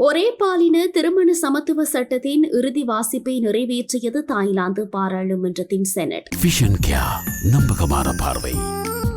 ஒரே பாலின திருமண சமத்துவ சட்டத்தின் இறுதி வாசிப்பை நிறைவேற்றியது தாய்லாந்து பாராளுமன்றத்தின் செனட். விஷன் கியா நம்பகமான பார்வை.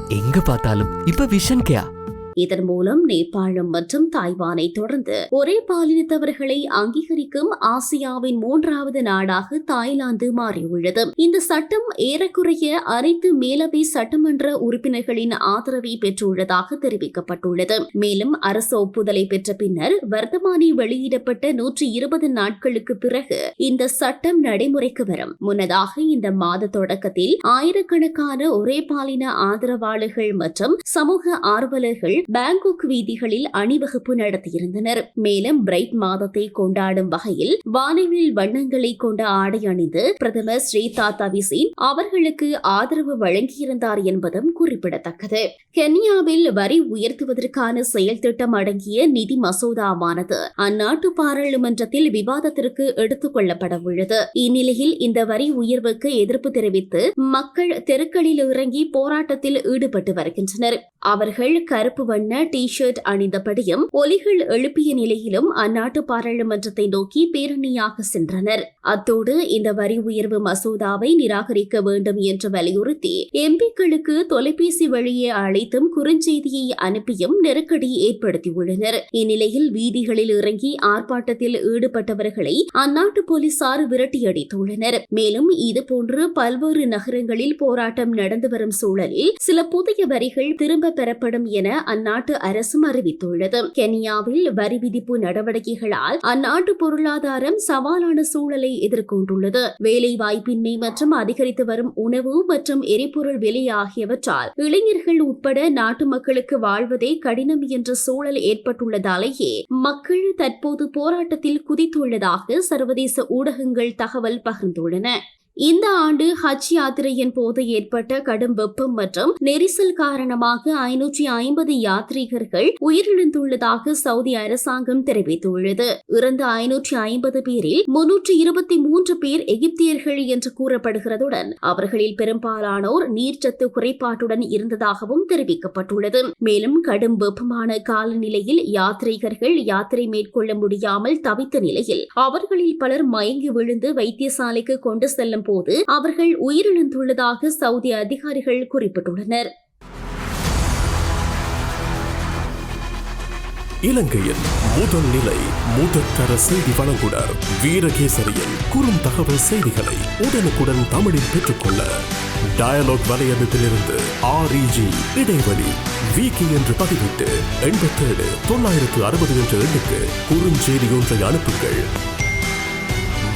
எங்க பார்த்தாலும் இப்ப விஷன் கேயா இதன் மூலம் நேபாளம் மற்றும் தாய்வானை தொடர்ந்து ஒரே பாலினத்தவர்களை அங்கீகரிக்கும் ஆசியாவின் மூன்றாவது நாடாக தாய்லாந்து மாறியுள்ளது. இந்த சட்டம் ஏறக்குறைய அனைத்து மேலவை சட்டமன்ற உறுப்பினர்களின் ஆதரவை பெற்றுள்ளதாக தெரிவிக்கப்பட்டுள்ளது. மேலும் அரசு ஒப்புதலை பெற்ற பின்னர் வர்த்தமானி வெளியிடப்பட்ட நூற்றி இருபது நாட்களுக்கு பிறகு இந்த சட்டம் நடைமுறைக்கு வரும். முன்னதாக இந்த மாத தொடக்கத்தில் ஆயிரக்கணக்கான ஒரே பாலின ஆதரவாளர்கள் மற்றும் சமூக ஆர்வலர்கள் பேங்காக் வீதிகளில் அணிவகுப்பு நடத்தியிருந்தனர். மேலும் பிரைட் மாதத்தை கொண்டாடும் வகையில் வானவில் வண்ணங்களை கொண்ட ஆடை அணிந்து பிரதமர் ஸ்ரீ தாத்தா அவர்களுக்கு ஆதரவு வழங்கியிருந்தார் என்பதும் குறிப்பிடத்தக்கது. கென்யாவில் வரி உயர்த்துவதற்கான செயல் திட்டம் அடங்கிய நிதி மசோதாவானது அந்நாட்டு பாராளுமன்றத்தில் விவாதத்திற்கு எடுத்துக் கொள்ளப்பட உள்ளது. இந்நிலையில் இந்த வரி உயர்வுக்கு எதிர்ப்பு தெரிவித்து மக்கள் தெருக்களில் இறங்கி போராட்டத்தில் ஈடுபட்டு வருகின்றனர். அவர்கள் கருப்பு வண்ண டி ஷர்ட் அணிந்தபடியும் ஒலிகள் எழுப்பிய நிலையிலும் அந்நாட்டு பாராளுமன்றத்தை நோக்கி பேரணியாக சென்றனர். அத்தோடு இந்த வரி உயர்வு மசோதாவை நிராகரிக்க வேண்டும் என்று வலியுறுத்தி எம்பிக்களுக்கு தொலைபேசி வழியே அழைத்தும் குறுஞ்செய்தியை அனுப்பியும் நெருக்கடி ஏற்படுத்தியுள்ளனர். இந்நிலையில் வீதிகளில் இறங்கி ஆர்ப்பாட்டத்தில் ஈடுபட்டவர்களை அந்நாட்டு போலீசார் விரட்டியடித்துள்ளனர். மேலும் இதுபோன்று பல்வேறு நகரங்களில் போராட்டம் நடந்து வரும் சூழலில் சில புதிய வரிகள் திரும்ப பெறப்படும் என அந்நாட்டு அரசும் அறிவித்துள்ளது. கென்யாவில் வரி விதிப்பு நடவடிக்கைகளால் அந்நாட்டு பொருளாதாரம் சவாலான சூழலை எதிர்கொண்டுள்ளது. வேலை வாய்ப்பின்மை மற்றும் அதிகரித்து வரும் உணவு மற்றும் எரிபொருள் விலை ஆகியவற்றால் இளைஞர்கள் உட்பட நாட்டு மக்களுக்கு வாழ்வதே கடினம் என்ற சூழல் ஏற்பட்டுள்ளதாலேயே மக்கள் தற்போது போராட்டத்தில் குதித்துள்ளதாக சர்வதேச ஊடகங்கள் தகவல் பகிர்ந்துள்ளன. இந்த ஆண்டு ஹஜ் யாத்திரையின் போது ஏற்பட்ட கடும் வெப்பம் மற்றும் நெரிசல் காரணமாக ஐநூற்றி ஐம்பது யாத்ரீகர்கள் உயிரிழந்துள்ளதாக சவுதி அரசாங்கம் தெரிவித்துள்ளது. இறந்த ஐநூற்றி ஐம்பது பேரில் முன்னூற்றி இருபத்தி மூன்று பேர் எகிப்தியர்கள் என்று கூறப்படுகிறதுடன் அவர்களில் பெரும்பாலானோர் நீர்ச்சத்து குறைபாட்டுடன் இருந்ததாகவும் தெரிவிக்கப்பட்டுள்ளது. மேலும் கடும் வெப்பமான காலநிலையில் யாத்ரீகர்கள் யாத்திரை மேற்கொள்ள முடியாமல் தவித்த நிலையில் அவர்களில் பலர் மயங்கி விழுந்து வைத்தியசாலைக்கு கொண்டு செல்லும் போது அவர்கள் உயிரிழந்துள்ளதாக சவுதி அதிகாரிகள் குறிப்பிட்டுள்ளனர். இலங்கையின் முதல் நிலை முதற்கர செய்தி வழங்குனர் வீரகேசரியின் குறும் தகவல் செய்திகளை உடனுக்குடன் தமிழில் பெற்றுக்கொள்ள டயலாக் வலையமைப்பிலிருந்து ஆர்இஜி இடைவெளி விகி என்று பதிவிட்டு எண்பத்தேழு தொள்ளாயிரத்து அறுபது என்ற எண்ணுக்கு குறுஞ்செய்தி ஒன்றை அனுப்புங்கள்.